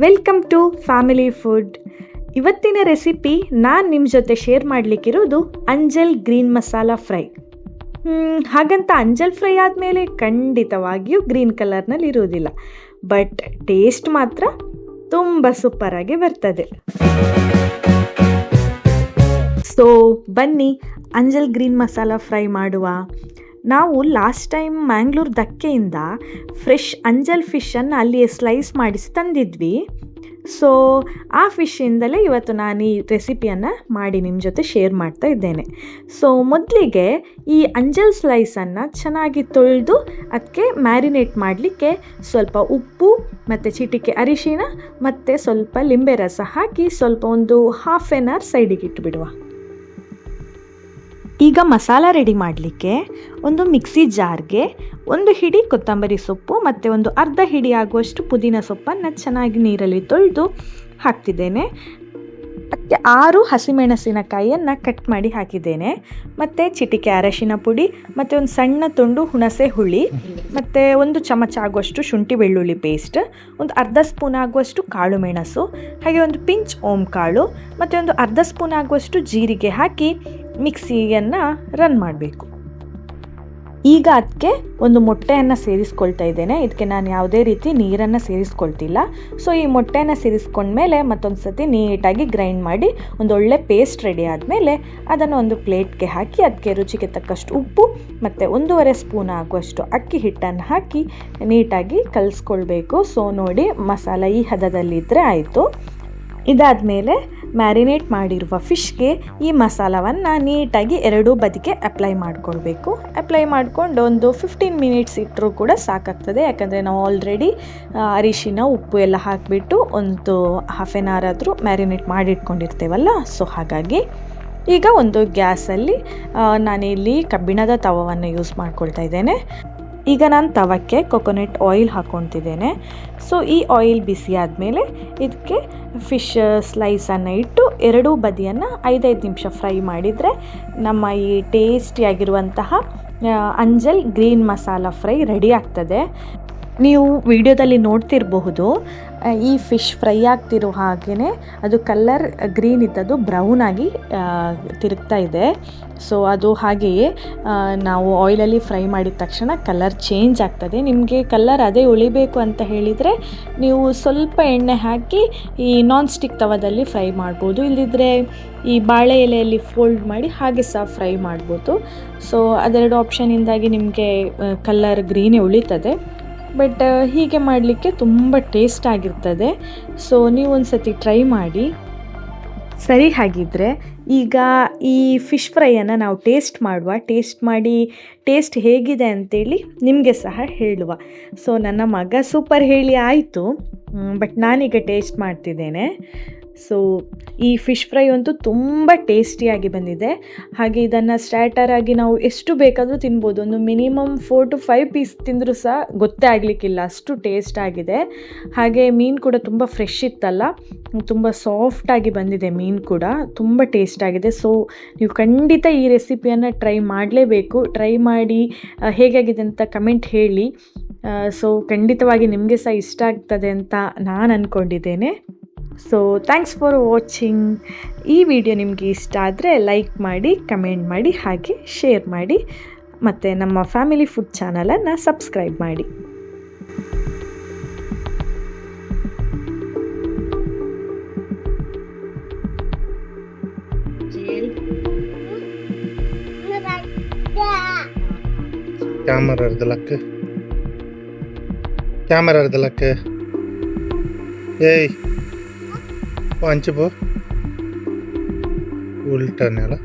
Welcome to family food ಇವತ್ತಿನ recipe ನಾನು ನಿಮ್ಮ ಜೊತೆ ಶೇರ್ ಮಾಡಲಿಕ್ಕಿರೋದು ಅಂಜಲ್ ಗ್ರೀನ್ ಮಸಾಲ ಫ್ರೈ ಹಾಗಂತ ಅಂಜಲ್ ಫ್ರೈ ಆದಮೇಲೆ ಖಂಡಿತವಾಗಿಯೂ ಗ್ರೀನ್ ಕಲರ್ನಲ್ಲಿ ಇರುವುದಿಲ್ಲ. ಬಟ್ ಟೇಸ್ಟ್ ಮಾತ್ರ ತುಂಬ ಸೂಪರಾಗಿ ಬರ್ತದೆ. ಸೊ ಬನ್ನಿ, ಅಂಜಲ್ ಗ್ರೀನ್ ಮಸಾಲ ಫ್ರೈ ಮಾಡುವ. ನಾವು ಲಾಸ್ಟ್ ಟೈಮ್ ಮ್ಯಾಂಗ್ಳೂರ್ ದಕ್ಕೆಯಿಂದ ಫ್ರೆಶ್ ಅಂಜಲ್ ಫಿಶನ್ನು ಅಲ್ಲಿಯೇ ಸ್ಲೈಸ್ ಮಾಡಿಸಿ ತಂದಿದ್ವಿ. ಸೊ ಆ ಫಿಶ್ಶಿಂದಲೇ ಇವತ್ತು ನಾನು ಈ ರೆಸಿಪಿಯನ್ನು ಮಾಡಿ ನಿಮ್ಮ ಜೊತೆ ಶೇರ್ ಮಾಡ್ತಾ ಇದ್ದೇನೆ. ಸೊ ಮೊದಲಿಗೆ ಈ ಅಂಜಲ್ ಸ್ಲೈಸನ್ನು ಚೆನ್ನಾಗಿ ತೊಳೆದು ಅದಕ್ಕೆ ಮ್ಯಾರಿನೇಟ್ ಮಾಡಲಿಕ್ಕೆ ಸ್ವಲ್ಪ ಉಪ್ಪು, ಮತ್ತು ಚಿಟಿಕೆ ಅರಿಶಿಣ, ಮತ್ತು ಸ್ವಲ್ಪ ಲಿಂಬೆ ರಸ ಹಾಕಿ ಸ್ವಲ್ಪ ಒಂದು ಹಾಫ್ ಆನ್ ಅವರ್ ಸೈಡಿಗೆ ಇಟ್ಟುಬಿಡುವ ಈಗ ಮಸಾಲ ರೆಡಿ ಮಾಡಲಿಕ್ಕೆ ಒಂದು ಮಿಕ್ಸಿ ಜಾರ್ಗೆ ಒಂದು ಹಿಡಿ ಕೊತ್ತಂಬರಿ ಸೊಪ್ಪು ಮತ್ತು ಒಂದು ಅರ್ಧ ಹಿಡಿ ಆಗುವಷ್ಟು ಪುದೀನ ಸೊಪ್ಪನ್ನು ಚೆನ್ನಾಗಿ ನೀರಲ್ಲಿ ತೊಳೆದು ಹಾಕ್ತಿದ್ದೇನೆ. ಮತ್ತು ಆರು ಹಸಿಮೆಣಸಿನಕಾಯಿಯನ್ನು ಕಟ್ ಮಾಡಿ ಹಾಕಿದ್ದೇನೆ. ಮತ್ತು ಚಿಟಿಕೆ ಅರಶಿನ ಪುಡಿ, ಮತ್ತು ಒಂದು ಸಣ್ಣ ತುಂಡು ಹುಣಸೆ ಹುಳಿ, ಮತ್ತು ಒಂದು ಚಮಚ ಆಗುವಷ್ಟು ಶುಂಠಿ ಬೆಳ್ಳುಳ್ಳಿ ಪೇಸ್ಟ್ ಒಂದು ಅರ್ಧ ಸ್ಪೂನ್ ಆಗುವಷ್ಟು ಕಾಳು ಮೆಣಸು, ಹಾಗೆ ಒಂದು ಪಿಂಚ್ ಓಂ ಕಾಳು ಮತ್ತು ಒಂದು ಅರ್ಧ ಸ್ಪೂನ್ ಆಗುವಷ್ಟು ಜೀರಿಗೆ ಹಾಕಿ ಮಿಕ್ಸಿಯನ್ನು ರನ್ ಮಾಡಬೇಕು. ಈಗ ಅದಕ್ಕೆ ಒಂದು ಮೊಟ್ಟೆಯನ್ನು ಸೇರಿಸ್ಕೊಳ್ತಾ ಇದ್ದೇನೆ. ಇದಕ್ಕೆ ನಾನು ಯಾವುದೇ ರೀತಿ ನೀರನ್ನು ಸೇರಿಸ್ಕೊಳ್ತಿಲ್ಲ. ಸೊ ಈ ಮೊಟ್ಟೆಯನ್ನು ಸೇರಿಸ್ಕೊಂಡ್ಮೇಲೆ ಮತ್ತೊಂದು ಸತಿ ನೀಟಾಗಿ ಗ್ರೈಂಡ್ ಮಾಡಿ ಒಂದು ಒಳ್ಳೆ ಪೇಸ್ಟ್ ರೆಡಿ ಆದಮೇಲೆ ಅದನ್ನು ಒಂದು ಪ್ಲೇಟ್ಗೆ ಹಾಕಿ ಅದಕ್ಕೆ ರುಚಿಗೆ ತಕ್ಕಷ್ಟು ಉಪ್ಪು ಮತ್ತು ಒಂದೂವರೆ ಸ್ಪೂನ್ ಆಗುವಷ್ಟು ಅಕ್ಕಿ ಹಿಟ್ಟನ್ನು ಹಾಕಿ ನೀಟಾಗಿ ಕಲಿಸ್ಕೊಳ್ಬೇಕು. ಸೊ ನೋಡಿ ಮಸಾಲ ಈ ಹದದಲ್ಲಿದ್ದರೆ ಆಯಿತು. ಇದಾದಮೇಲೆ ಮ್ಯಾರಿನೇಟ್ ಮಾಡಿರುವ ಫಿಶ್ಗೆ ಈ ಮಸಾಲವನ್ನು ನೀಟಾಗಿ ಎರಡೂ ಬದಿಗೆ ಅಪ್ಲೈ ಮಾಡಿಕೊಳ್ಬೇಕು. ಅಪ್ಲೈ ಮಾಡಿಕೊಂಡು ಒಂದು ಫಿಫ್ಟೀನ್ ಮಿನಿಟ್ಸ್ ಇಟ್ಟರೂ ಕೂಡ ಸಾಕಾಗ್ತದೆ. ಯಾಕಂದರೆ ನಾವು ಆಲ್ರೆಡಿ ಅರಿಶಿನ, ಉಪ್ಪು ಎಲ್ಲ ಹಾಕಿಬಿಟ್ಟು ಒಂದು ಹಾಫ್ ಆನ್ ಅವರ್ ಆದರೂ ಮ್ಯಾರಿನೇಟ್ ಮಾಡಿಟ್ಕೊಂಡಿರ್ತೇವಲ್ಲ? ಸೊ ಹಾಗಾಗಿ ಈಗ ಒಂದು ಗ್ಯಾಸಲ್ಲಿ ನಾನಿಲ್ಲಿ ಕಬ್ಬಿಣದ ತವವನ್ನು ಯೂಸ್ ಮಾಡ್ಕೊಳ್ತಾ ಇದ್ದೇನೆ. ಈಗ ನಾನು ತವಕ್ಕೆ ಕೊಕೊನೆಟ್ ಆಯಿಲ್ ಹಾಕ್ಕೊತಿದ್ದೇನೆ ಸೊ ಈ ಆಯಿಲ್ ಬಿಸಿ ಆದಮೇಲೆ ಇದಕ್ಕೆ ಫಿಶ್ ಸ್ಲೈಸನ್ನು ಇಟ್ಟು ಎರಡೂ ಬದಿಯನ್ನು ಐದೈದು ನಿಮಿಷ ಫ್ರೈ ಮಾಡಿದರೆ ನಮ್ಮ ಈ ಟೇಸ್ಟಿಯಾಗಿರುವಂತಹ ಅಂಜಲ್ ಗ್ರೀನ್ ಮಸಾಲ ಫ್ರೈ ರೆಡಿ ಆಗ್ತದೆ. ನೀವು ವಿಡಿಯೋದಲ್ಲಿ ನೋಡ್ತಿರಬಹುದು ಈ ಫಿಶ್ ಫ್ರೈ ಆಗ್ತಿರೋ ಹಾಗೆಯೇ ಅದು ಕಲ್ಲರ್ ಗ್ರೀನ್ ಇದ್ದದ್ದು ಬ್ರೌನ್ ಆಗಿ ತಿರುಗ್ತಾ ಇದೆ. ಸೊ ಅದು ಹಾಗೆಯೇ ನಾವು ಆಯಿಲಲ್ಲಿ ಫ್ರೈ ಮಾಡಿದ ತಕ್ಷಣ ಕಲರ್ ಚೇಂಜ್ ಆಗ್ತದೆ. ನಿಮಗೆ ಕಲರ್ ಅದೇ ಉಳಿಬೇಕು ಅಂತ ಹೇಳಿದರೆ ನೀವು ಸ್ವಲ್ಪ ಎಣ್ಣೆ ಹಾಕಿ ಈ ನಾನ್ ಸ್ಟಿಕ್ ತವದಲ್ಲಿ ಫ್ರೈ ಮಾಡ್ಬೋದು. ಇಲ್ಲದಿದ್ದರೆ ಈ ಬಾಳೆ ಎಲೆಯಲ್ಲಿ ಫೋಲ್ಡ್ ಮಾಡಿ ಹಾಗೆ ಸಹ ಫ್ರೈ ಮಾಡ್ಬೋದು. ಸೊ ಅದೆರಡು ಆಪ್ಷನ್ನಿಂದಾಗಿ ನಿಮಗೆ ಕಲ್ಲರ್ ಗ್ರೀನೇ ಉಳಿತದೆ. ಬಟ್ ಹೀಗೆ ಮಾಡಲಿಕ್ಕೆ ತುಂಬ ಟೇಸ್ಟ್ ಆಗಿರ್ತದೆ. ಸೊ ನೀವು ಒಂದು ಸತಿ ಟ್ರೈ ಮಾಡಿ. ಸರಿ ಹಾಗಿದ್ದರೆ ಈಗ ಈ ಫಿಶ್ ಫ್ರೈಯನ್ನು ನಾವು ಟೇಸ್ಟ್ ಮಾಡುವ ಟೇಸ್ಟ್ ಮಾಡಿ ಟೇಸ್ಟ್ ಹೇಗಿದೆ ಅಂತೇಳಿ ನಿಮಗೆ ಸಹ ಹೇಳುವ. ಸೊ ನನ್ನ ಮಗ ಸೂಪರ್ ಹೇಳಿ ಆಯಿತು ಬಟ್ ನಾನೀಗ ಟೇಸ್ಟ್ ಮಾಡ್ತಿದ್ದೇನೆ. ಸೊ ಈ ಫಿಶ್ ಫ್ರೈ ಅಂತೂ ತುಂಬ ಟೇಸ್ಟಿಯಾಗಿ ಬಂದಿದೆ. ಹಾಗೆ ಇದನ್ನು ಸ್ಟಾರ್ಟರ್ ಆಗಿ ನಾವು ಎಷ್ಟು ಬೇಕಾದರೂ ತಿನ್ಬೋದು. ಒಂದು minimum four to five piece ತಿಂದರೂ ಸಹ ಗೊತ್ತೇ ಆಗಲಿಕ್ಕಿಲ್ಲ, ಅಷ್ಟು ಟೇಸ್ಟ್ ಆಗಿದೆ. ಹಾಗೆ ಮೀನು ಕೂಡ ತುಂಬ ಫ್ರೆಶ್ ಇತ್ತಲ್ಲ, ತುಂಬ ಸಾಫ್ಟಾಗಿ ಬಂದಿದೆ ಮೀನು ಕೂಡ, ತುಂಬ ಟೇಸ್ಟ್ ಆಗಿದೆ. ಸೊ ನೀವು ಖಂಡಿತ ಈ ರೆಸಿಪಿಯನ್ನು ಟ್ರೈ ಮಾಡಲೇಬೇಕು. ಟ್ರೈ ಮಾಡಿ ಹೇಗಾಗಿದೆ ಅಂತ ಕಮೆಂಟ್ ಹೇಳಿ. ಸೊ ಖಂಡಿತವಾಗಿ ನಿಮಗೆ ಸಹ ಇಷ್ಟ ಆಗ್ತದೆ ಅಂತ ನಾನು ಅಂದ್ಕೊಂಡಿದ್ದೇನೆ ಸೊ ಥ್ಯಾಂಕ್ಸ್ ಫಾರ್ ವಾಚಿಂಗ್ ಈ ವಿಡಿಯೋ ನಿಮಗೆ ಇಷ್ಟ ಆದರೆ ಲೈಕ್ ಮಾಡಿ ಕಮೆಂಟ್ ಮಾಡಿ, ಹಾಗೆ ಶೇರ್ ಮಾಡಿ. ಮತ್ತು ನಮ್ಮ ಫ್ಯಾಮಿಲಿ ಫುಡ್ ಚಾನಲನ್ನು ಸಬ್ಸ್ಕ್ರೈಬ್ ಮಾಡಿ. கேமரா இருது லக்கு கேமரா இருது லக்கு ஏய் போ அஞ்சு போ உள்ட்ட நேரம்